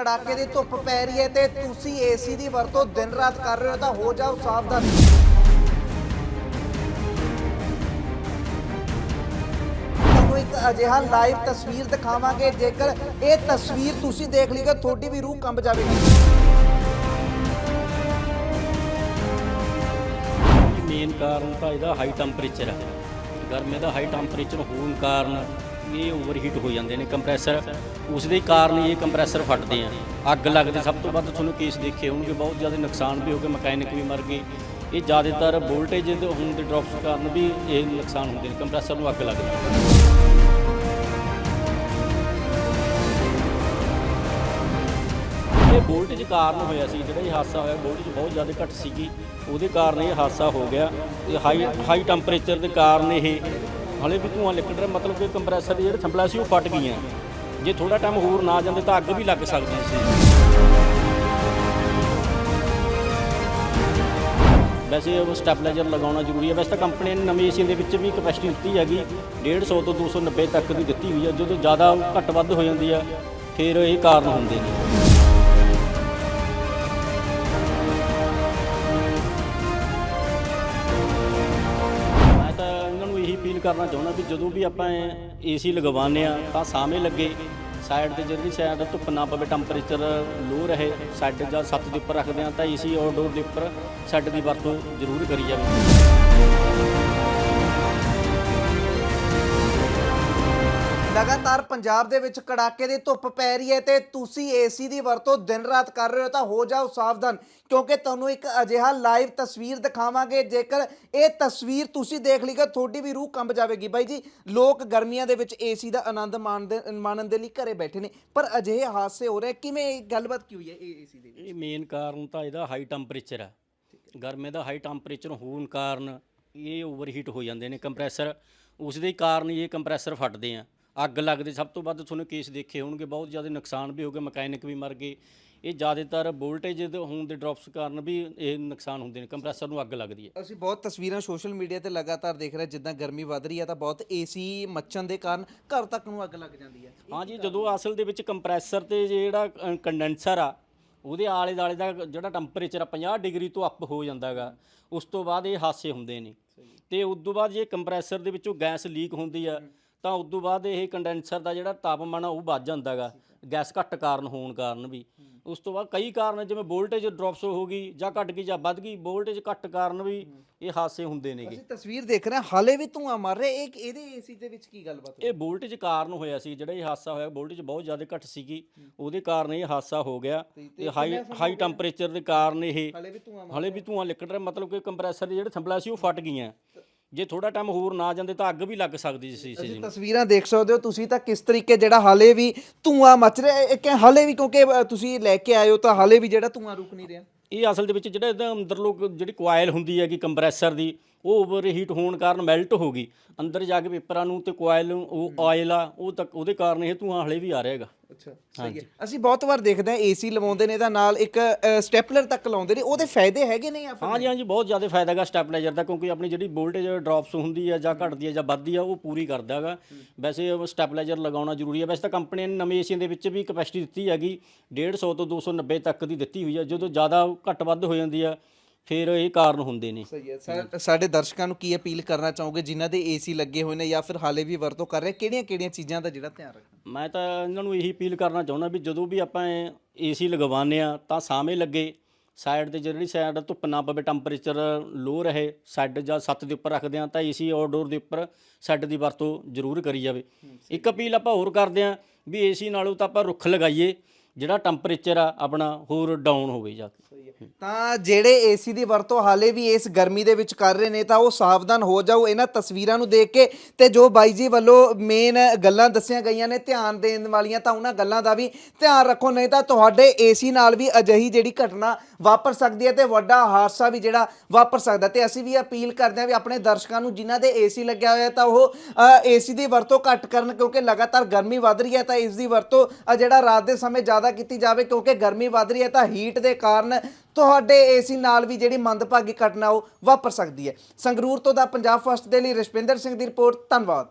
ਕੜਾਕੇ ਦੀ ਧੁੱਪ ਪੈ ਰਹੀ ਹੈ ਤੇ ਤੁਸੀਂ ਏਸੀ ਦੀ ਵਰਤੋਂ ਦਿਨ ਰਾਤ ਕਰ ਰਹੇ ਹੋ ਤਾਂ ਹੋ ਜਾਓ ਸਾਵਧਾਨ। ਤੁਹਾਨੂੰ ਇੱਕ ਅਜਿਹਾ ਲਾਈਵ ਤਸਵੀਰ ਦਿਖਾਵਾਂਗੇ, ਜੇਕਰ ਇਹ ਤਸਵੀਰ ਤੁਸੀਂ ਦੇਖ ਲਈਗੇ ਤੁਹਾਡੀ ਵੀ ਰੂਹ ਕੰਬ ਜਾਵੇਗੀ। ਮੇਨ ਕਾਰਨ ਤਾਂ ਇਹਦਾ ਹਾਈ ਟੈਂਪਰੇਚਰ ਹੈ। ਗਰਮੀ ਦਾ ਹਾਈ ਟੈਂਪਰੇਚਰ ਹੋਣ ਕਾਰਨ ਇਹ ਓਵਰਹੀਟ ਹੋ ਜਾਂਦੇ ਨੇ ਕੰਪਰੈਸਰ ਉਸ ਦੇ ਕਾਰਨ ਇਹ ਕੰਪਰੈਸਰ ਫਟਦੇ ਆ। ਅੱਗ ਲੱਗਦੇ ਸਭ ਤੋਂ ਵੱਧ ਤੁਹਾਨੂੰ ਕੇਸ ਦੇਖੇ ਹੋਣਗੇ, ਬਹੁਤ ਜ਼ਿਆਦਾ ਨੁਕਸਾਨ ਵੀ ਹੋ ਗਏ ਮਕੈਨਿਕ ਵੀ ਮਰ ਗਏ। ਇਹ ਜ਼ਿਆਦਾਤਰ ਵੋਲਟੇਜ ਦੇ ਹੋਣ ਦੇ ਡ੍ਰੌਪਸ ਕਾਰਨ ਵੀ ਇਹ ਨੁਕਸਾਨ ਹੁੰਦੇ ਨੇ ਕੰਪਰੈਸਰ ਨੂੰ ਅੱਗ ਲੱਗਦੀ। ਇਹ ਵੋਲਟੇਜ ਕਾਰਨ ਹੋਇਆ ਸੀ, ਜਿਹੜਾ ਇਹ ਹਾਦਸਾ ਹੋਇਆ ਵੋਲਟੇਜ ਬਹੁਤ ਜ਼ਿਆਦਾ ਘੱਟ ਸੀਗੀ। ਉਹਦੇ ਕਾਰਨ ਇਹ ਹਾਦਸਾ ਹੋ ਗਿਆ। ਤੇ ਹਾਈ ਹਾਈ ਟੈਂਪਰੇਚਰ ਦੇ ਕਾਰਨ ਇਹ ਹਲੇ ਵੀ ਧੂੰਆਂ ਨਿਕਲ ਰਿਹਾ, ਮਤਲਬ ਕਿ ਕੰਪਰੈਸਰ ਦੇ ਜਿਹੜੇ ਥੰਬਲਾ ਸੀ ਉਹ ਫਟ ਗਈਆਂ। ਜੇ ਥੋੜਾ ਟਾਈਮ ਹੋਰ ਨਾ ਜਾਂਦੇ ਤਾਂ ਅੱਗ ਵੀ ਲੱਗ ਸਕਦੀ ਸੀ। ਵੈਸੇ ਉਹ ਸਟੈਬਲਾਈਜ਼ਰ ਲਗਾਉਣਾ ਜ਼ਰੂਰੀ ਹੈ। ਵੈਸੇ ਤਾਂ ਕੰਪਨੀ ਨੇ ਨਵੀਂ ਏਸੀ ਦੇ ਵਿੱਚ ਵੀ ਕਪੈਸਿਟੀ ਦਿੱਤੀ ਹੈਗੀ। 150 ਤੋਂ 290 ਤੱਕ ਦੀ ਦਿੱਤੀ ਹੋਈ ਹੈ। ਜਦੋਂ ਜ਼ਿਆਦਾ ਘੱਟ ਵੱਧ ਹੋ ਜਾਂਦੀ ਆ ਫਿਰ ਇਹ ਕਾਰਨ ਹੁੰਦੇ ਨੇ। ਕਰਨਾ ਚਾਹੁੰਦਾ ਕਿ ਜਦੋਂ ਵੀ ਆਪਾਂ ਏਸੀ ਲਗਵਾਉਂਦੇ ਆ ਤਾਂ ਸਾਹਮਣੇ ਲੱਗੇ, ਸਾਈਡ ਤੇ ਜਿਹੜੀ ਸਾਈਡ ਧੁੱਪ ਨਾ ਪਵੇ, ਟੈਂਪਰੇਚਰ ਲੋ ਰਹੇ, ਸਾਈਡ ਜਾਂ ਛੱਤ ਦੇ ਉੱਪਰ ਰੱਖਦੇ ਆ ਤਾਂ ਏਸੀ ਆਊਟਡੋਰ ਦੇ ਉੱਪਰ ਸੈੱਟ ਦੀ ਵਰਤੋਂ ਜ਼ਰੂਰ ਕਰੀ ਜਾਵੇ। ਲਗਾਤਾਰ ਪੰਜਾਬ ਦੇ ਵਿੱਚ ਕੜਾਕੇ ਦੀ ਧੁੱਪ ਪੈ ਰਹੀ ਹੈ ਤੇ ਤੁਸੀਂ ਏਸੀ ਦੀ ਵਰਤੋਂ ਦਿਨ ਰਾਤ ਕਰ ਰਹੇ ਹੋ ਤਾਂ ਹੋ ਜਾਓ ਸਾਵਧਾਨ, ਕਿਉਂਕਿ ਤੁਹਾਨੂੰ ਇੱਕ ਅਜਿਹਾ ਲਾਈਵ ਤਸਵੀਰ ਦਿਖਾਵਾਂਗੇ, ਜੇਕਰ ਇਹ ਤਸਵੀਰ ਤੁਸੀਂ ਦੇਖ ਲਈਗੇ ਤੁਹਾਡੀ ਵੀ ਰੂਹ ਕੰਬ ਜਾਵੇਗੀ। ਬਾਈ ਜੀ, ਲੋਕ ਗਰਮੀਆਂ ਦੇ ਵਿੱਚ ਏਸੀ ਦਾ ਆਨੰਦ ਮਾਣਦੇ, ਮਾਣਨ ਦੇ ਲਈ ਘਰੇ ਬੈਠੇ ਨੇ, ਪਰ ਅਜਿਹੇ ਹਾਦਸੇ ਹੋ ਰਹੇ, ਕਿਵੇਂ ਇਹ ਗੱਲਬਾਤ ਕੀ ਹੋਈ ਹੈ ਇਹ ਏਸੀ ਦੇ ਇਹ ਮੇਨ ਕਾਰਨ ਤਾਂ ਇਹਦਾ ਹਾਈ ਟੈਂਪਰੇਚਰ ਹੈ ਗਰਮੀ ਦਾ ਹਾਈ ਟੈਂਪਰੇਚਰ ਹੋਣ ਕਾਰਨ ਇਹ ਓਵਰਹੀਟ ਹੋ ਜਾਂਦੇ ਨੇ ਕੰਪਰੈਸਰ ਉਸ ਦੇ ਕਾਰਨ ਇਹ ਕੰਪਰੈਸਰ ਫਟਦੇ ਆ। ਅੱਗ ਲੱਗਦੀ ਸਭ ਤੋਂ ਵੱਧ ਤੁਹਾਨੂੰ ਕੇਸ ਦੇਖੇ ਹੋਣਗੇ ਬਹੁਤ ਜ਼ਿਆਦਾ ਨੁਕਸਾਨ ਵੀ ਹੋ ਗਏ ਮਕੈਨਿਕ ਵੀ ਮਰ ਗਏ। ਇਹ ਜ਼ਿਆਦਾਤਰ ਵੋਲਟੇਜ ਦੇ ਹੋਣ ਦੇ ਡ੍ਰੌਪਸ ਕਾਰਨ ਵੀ ਇਹ ਨੁਕਸਾਨ ਹੁੰਦੇ ਨੇ ਕੰਪਰੈਸਰ ਨੂੰ ਅੱਗ ਲੱਗਦੀ ਹੈ। ਅਸੀਂ ਬਹੁਤ ਤਸਵੀਰਾਂ ਸੋਸ਼ਲ ਮੀਡੀਆ ਤੇ ਲਗਾਤਾਰ ਦੇਖ ਰਹੇ ਜਿੱਦਾਂ ਗਰਮੀ ਵੱਧ ਰਹੀ ਹੈ ਤਾਂ ਬਹੁਤ ਏਸੀ ਮੱਚਣ ਦੇ ਕਾਰਨ ਘਰ ਤੱਕ ਨੂੰ ਅੱਗ ਲੱਗ ਜਾਂਦੀ ਹੈ। ਹਾਂਜੀ ਜਦੋਂ ਅਸਲ ਦੇ ਵਿੱਚ ਕੰਪਰੈਸਰ ਤੇ ਜਿਹੜਾ ਕੰਡੈਂਸਰ ਆ ਉਹਦੇ ਆਲੇ ਦਾਲੇ ਦਾ ਜਿਹੜਾ ਟੈਂਪਰੇਚਰ ਆ 50 ਡਿਗਰੀ ਤੋਂ ਅੱਪ ਹੋ ਜਾਂਦਾਗਾ ਉਸ ਤੋਂ ਬਾਅਦ ਇਹ ਹਾਦਸੇ ਹੁੰਦੇ ਨੇ। ਤੇ ਉਸ ਤੋਂ ਬਾਅਦ ਜੇ ਕੰਪਰੈਸਰ ਦੇ ਵਿੱਚੋਂ ਗੈਸ ਲੀਕ ਹੁੰਦੀ ਆ ਤਾਂ ਉਸ ਤੋਂ ਬਾਅਦ ਇਹ ਕੰਡੈਂਸਰ ਦਾ ਜਿਹੜਾ ਤਾਪਮਾਨ ਆ ਉਹ ਵੱਧ ਜਾਂਦਾਗਾ ਗੈਸ ਘੱਟ ਕਾਰਨ ਹੋਣ ਕਾਰਨ ਵੀ। ਉਸ ਤੋਂ ਬਾਅਦ ਕਈ ਕਾਰਨ ਜਿਵੇਂ ਵੋਲਟੇਜ ਡ੍ਰੌਪਸ ਹੋ ਗਈ ਜਾਂ ਘਟ ਗਈ ਜਾਂ ਵੱਧ ਗਈ ਵੋਲਟੇਜ ਘੱਟ ਕਾਰਨ ਵੀ ਇਹ ਹਾਦਸੇ ਹੁੰਦੇ ਨੇਗੇ। ਅਸੀਂ ਤਸਵੀਰ ਦੇਖ ਰਹੇ ਹਾਂ ਹਾਲੇ ਵੀ ਧੂਆਂ ਮਾਰ ਰਿਹਾ। ਇਹ ਇਹਦੇ ਏਸੀ ਦੇ ਵਿੱਚ ਕੀ ਗੱਲਬਾਤ? ਇਹ ਵੋਲਟੇਜ ਕਾਰਨ ਹੋਇਆ ਸੀ ਜਿਹੜਾ ਇਹ ਹਾਦਸਾ ਹੋਇਆ ਵੋਲਟੇਜ ਬਹੁਤ ਜ਼ਿਆਦਾ ਘੱਟ ਸੀਗੀ। ਉਹਦੇ ਕਾਰਨ ਇਹ ਹਾਦਸਾ ਹੋ ਗਿਆ। ਤੇ ਹਾਈ ਹਾਈ ਟੈਂਪਰੇਚਰ ਦੇ ਕਾਰਨ ਇਹ ਹਾਲੇ ਵੀ ਧੂਆਂ ਹਲੇ ਵੀ ਧੂਆਂ ਨਿਕਲ ਰਿਹਾ। ਮਤਲਬ ਕਿ ਕੰਪਰੈਸਰ ਦੇ ਜਿਹੜੇ ਥੰਬਲਾ ਸੀ ਉਹ ਫਟ ਗਈਆਂ। ਜੇ ਥੋੜਾ ਟਾਈਮ ਹੋਰ ਨਾ ਜਾਂਦੇ ਤਾਂ ਅੱਗ ਵੀ ਲੱਗ ਸਕਦੀ ਸੀ ਸੀ ਤੁਸੀਂ ਤਸਵੀਰਾਂ ਦੇਖ ਸਕਦੇ ਹੋ ਤੁਸੀਂ ਤਾਂ ਕਿਸ ਤਰੀਕੇ ਜਿਹੜਾ ਹਾਲੇ ਵੀ ਧੂਆਂ ਮਚ ਰਿਹਾ ਇਹ ਕਿ ਹਾਲੇ ਵੀ ਕਿਉਂਕਿ ਤੁਸੀਂ ਲੈ ਕੇ ਆਏ ਹੋ ਤਾਂ ਹਾਲੇ ਵੀ ਜਿਹੜਾ ਧੂਆਂ ਰੁਕ ਨਹੀਂ ਰਿਹਾ। ਇਹ ਅਸਲ ਦੇ ਵਿੱਚ ਜਿਹੜਾ ਇਹਦਾ ਅੰਦਰ ਲੋਕ ਜਿਹੜੀ ਕੋਇਲ ਹੁੰਦੀ ਹੈਗੀ ਕੰਪਰੈਸਰ ਦੀ ਉਹ ਓਵਰ ਹੀਟ ਹੋਣ ਕਾਰਨ ਮੈਲਟ ਹੋ ਗਈ। ਅੰਦਰ ਜਾ ਕੇ ਪੇਪਰਾਂ ਨੂੰ ਤੇ ਕੋਇਲ ਉਹ ਆਇਲ ਆ ਉਹ ਤੱਕ ਉਹਦੇ ਕਾਰਨ ਇਹ ਧੂਆਂ ਹਲੇ ਵੀ ਆ ਰਿਹਾ ਹੈਗਾ। ਅੱਛਾ ਸਹੀ ਹੈ। ਅਸੀਂ ਬਹੁਤ ਵਾਰ ਦੇਖਦੇ ਹਾਂ ਏਸੀ ਲਵਾਉਂਦੇ ਨੇ ਤਾਂ ਨਾਲ ਇੱਕ ਸਟੈਪਲਰ ਤੱਕ ਲਾਉਂਦੇ ਨੇ ਉਹਦੇ ਫਾਇਦੇ ਹੈਗੇ ਨੇ ਫਿਰ ਹਾਂਜੀ ਹਾਂਜੀ ਬਹੁਤ ਜ਼ਿਆਦਾ ਫਾਇਦਾ ਹੈਗਾ ਸਟੈਬਲਾਈਜ਼ਰ ਦਾ ਕਿਉਂਕਿ ਆਪਣੀ ਜਿਹੜੀ ਵੋਲਟੇਜ ਡ੍ਰੌਪਸ ਹੁੰਦੀ ਹੈ ਜਾਂ ਘਟਦੀ ਹੈ ਜਾਂ ਵੱਧਦੀ ਹੈ ਉਹ ਪੂਰੀ ਕਰਦਾ ਹੈਗਾ। ਵੈਸੇ ਉਹ ਸਟੈਬਲਾਈਜ਼ਰ ਲਗਾਉਣਾ ਜ਼ਰੂਰੀ ਹੈ ਵੈਸੇ ਤਾਂ ਕੰਪਨੀ ਨੇ ਨਵੇਂ ਏਸੀਆਂ ਦੇ ਵਿੱਚ ਵੀ ਕਪੈਸਿਟੀ ਦਿੱਤੀ ਹੈਗੀ। 150 ਤੋਂ 290 ਤੱਕ ਦੀ ਦਿੱਤੀ ਹੋਈ ਹੈ ਜਦੋਂ ਜ਼ਿਆਦਾ ਘੱਟ ਵੱਧ ਹੋ ਜਾਂਦੀ ਹੈ ਫਿਰ ਇਹ ਕਾਰਨ ਹੁੰਦੇ ਨੇ। ਸਹੀ ਹੈ। ਸਾ- ਸਾਡੇ ਦਰਸ਼ਕਾਂ ਨੂੰ ਕੀ ਅਪੀਲ ਕਰਨਾ ਚਾਹੋਗੇ? ਜਿਨ੍ਹਾਂ ਦੇ ਏਸੀ ਲੱਗੇ ਹੋਏ ਨੇ ਜਾਂ ਫਿਰ ਹਾਲੇ ਵੀ ਵਰਤੋਂ ਕਰ ਰਹੇ ਕਿਹੜੀਆਂ ਕਿਹੜੀਆਂ ਚੀਜ਼ਾਂ ਦਾ ਜਿਹੜਾ ਧਿਆਨ ਰੱਖਣਾ? ਮੈਂ ਤਾਂ ਇਹਨਾਂ ਨੂੰ ਇਹੀ ਅਪੀਲ ਕਰਨਾ ਚਾਹੁੰਦਾ ਵੀ ਜਦੋਂ ਵੀ ਆਪਾਂ ਏਸੀ ਲਗਵਾਉਂਦੇ ਆ ਤਾਂ ਸਾਹਮਣੇ ਲੱਗੇ। ਸਾਈਡ ਤੇ ਜਿਹੜੀ ਸਾਈਡ ਧੁੱਪ ਨਾ ਪਵੇ ਟੈਂਪਰੇਚਰ ਲੋ ਰਹੇ ਸਾਈਡ ਜਾਂ ਛੱਤ ਦੇ ਉੱਪਰ ਰੱਖਦੇ ਆ ਤਾਂ ਏਸੀ ਆਊਟਡੋਰ ਦੇ ਉੱਪਰ ਸੈੱਟ ਦੀ ਵਰਤੋਂ ਜ਼ਰੂਰ ਕਰੀ ਜਾਵੇ। ਇੱਕ ਅਪੀਲ ਆਪਾਂ ਹੋਰ ਕਰਦੇ ਆ ਵੀ ਏਸੀ ਨਾਲੋਂ ਤਾਂ ਆਪਾਂ ਰੁੱਖ ਲਗਾਈਏ। ਜਿਹੜਾ ਟੈਂਪਰੇਚਰ ਆ ਆਪਣਾ ਹੋਰ ਡਾਊਨ ਹੋਵੇ ਜਾ ਕੇ। ਤਾਂ ਜਿਹੜੇ ਏਸੀ ਦੀ ਵਰਤੋਂ ਹਾਲੇ ਵੀ ਇਸ ਗਰਮੀ ਦੇ ਵਿੱਚ ਕਰ ਰਹੇ ਨੇ ਤਾਂ ਉਹ ਸਾਵਧਾਨ ਹੋ ਜਾਓ ਇਹਨਾਂ ਤਸਵੀਰਾਂ ਨੂੰ ਦੇਖ ਕੇ। ਤੇ ਜੋ ਬਾਈ ਜੀ ਵੱਲੋਂ ਮੇਨ ਗੱਲਾਂ ਦੱਸੀਆਂ ਗਈਆਂ ਨੇ ਧਿਆਨ ਦੇਣ ਵਾਲੀਆਂ ਤਾਂ ਉਹਨਾਂ ਗੱਲਾਂ ਦਾ ਵੀ ਧਿਆਨ ਰੱਖੋ ਨਹੀਂ ਤਾਂ ਤੁਹਾਡੇ ਏਸੀ ਨਾਲ ਵੀ ਅਜਿਹੀ ਜਿਹੜੀ ਘਟਨਾ ਵਾਪਰ ਸਕਦੀ ਹੈ ਤੇ ਵੱਡਾ ਹਾਦਸਾ ਵੀ ਜਿਹੜਾ ਵਾਪਰ ਸਕਦਾ। ਤੇ ਅਸੀਂ ਵੀ ਅਪੀਲ ਕਰਦੇ ਹਾਂ ਵੀ ਆਪਣੇ ਦਰਸ਼ਕਾਂ ਨੂੰ ਜਿਨ੍ਹਾਂ ਦੇ ਏਸੀ ਲੱਗਿਆ ਹੋਇਆ ਤਾਂ ਉਹ ਏਸੀ ਦੀ ਵਰਤੋਂ ਘੱਟ ਕਰਨ ਕਿਉਂਕਿ ਲਗਾਤਾਰ ਗਰਮੀ ਵੱਧ ਰਹੀ ਹੈ ਤਾਂ ਇਸ ਦੀ ਵਰਤੋਂ ਅ, ਜਿਹੜਾ ਰਾਤ ਦੇ ਸਮੇਂ ਜ਼ਿਆਦਾ ਕੀਤੀ ਜਾਵੇ ਕਿਉਂਕਿ ਗਰਮੀ ਵੱਧ ਰਹੀ ਹੈ ਤਾਂ ਹੀਟ ਦੇ ਕਾਰਨ ਤੁਹਾਡੇ ਏਸੀ ਨਾਲ ਵੀ ਜਿਹੜੀ ਮੰਦਭਾਗੀ ਘਟਨਾ ਉਹ ਵਾਪਰ ਸਕਦੀ ਹੈ। ਸੰਗਰੂਰ ਤੋਂ ਦਾ ਪੰਜਾਬ ਫਸਟ ਦੇ ਲਈ ਰਸ਼ਪਿੰਦਰ ਸਿੰਘ ਦੀ ਰਿਪੋਰਟ, ਧੰਨਵਾਦ।